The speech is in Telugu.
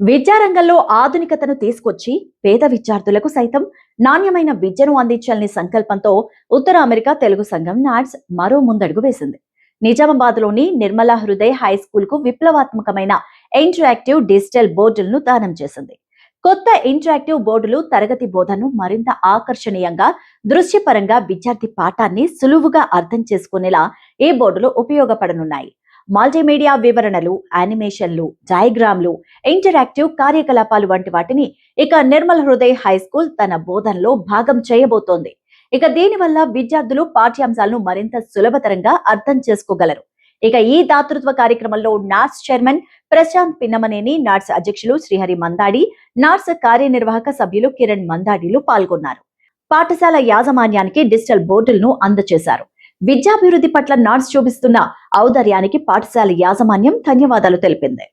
విద్యారంగంలో ఆధునికతను తీసుకొచ్చి పేద విద్యార్థులకు సైతం నాణ్యమైన విద్యను అందించాలనే సంకల్పంతో ఉత్తర అమెరికా తెలుగు సంఘం నాట్స్ మరో ముందడుగు వేసింది. నిజామాబాద్లోని నిర్మలా హృదయ్ హై స్కూల్కు విప్లవాత్మకమైన ఇంటరాక్టివ్ డిజిటల్ బోర్డులను దానం చేసింది. కొత్త ఇంటరాక్టివ్ బోర్డులు తరగతి బోధను మరింత ఆకర్షణీయంగా దృశ్యపరంగా విద్యార్థి పాఠాన్ని సులువుగా అర్థం చేసుకునేలా ఈ బోర్డులు ఉపయోగపడనున్నాయి. మల్టీమీడియా వివరణలు యానిమేషన్లు డయాగ్రామ్లు ఇంటరాక్టివ్ కార్యకలాపాలు వంటి వాటిని ఇక నిర్మల్ హృదయ్ హై స్కూల్ తన బోధనలో భాగం చేయబోతోంది. ఇక దీనివల్ల విద్యార్థులు పాఠ్యాంశాలను మరింత సులభతరంగా అర్థం చేసుకోగలరు. ఇక ఈ దాతృత్వ కార్యక్రమంలో NATS chairman Prashant Pinnamaneni NATS అధ్యక్షులు శ్రీహరి మందాడి నాట్స్ కార్యనిర్వాహక సభ్యులు కిరణ్ మందాడిలు పాల్గొన్నారు. పాఠశాల యాజమాన్యానికి డిజిటల్ బోర్డులను అందజేశారు. విద్యాభివృద్ధి పట్ల నాట్స్ చూపిస్తున్న ఔదార్యానికి పాఠశాల యాజమాన్యం ధన్యవాదాలు తెలిపింది.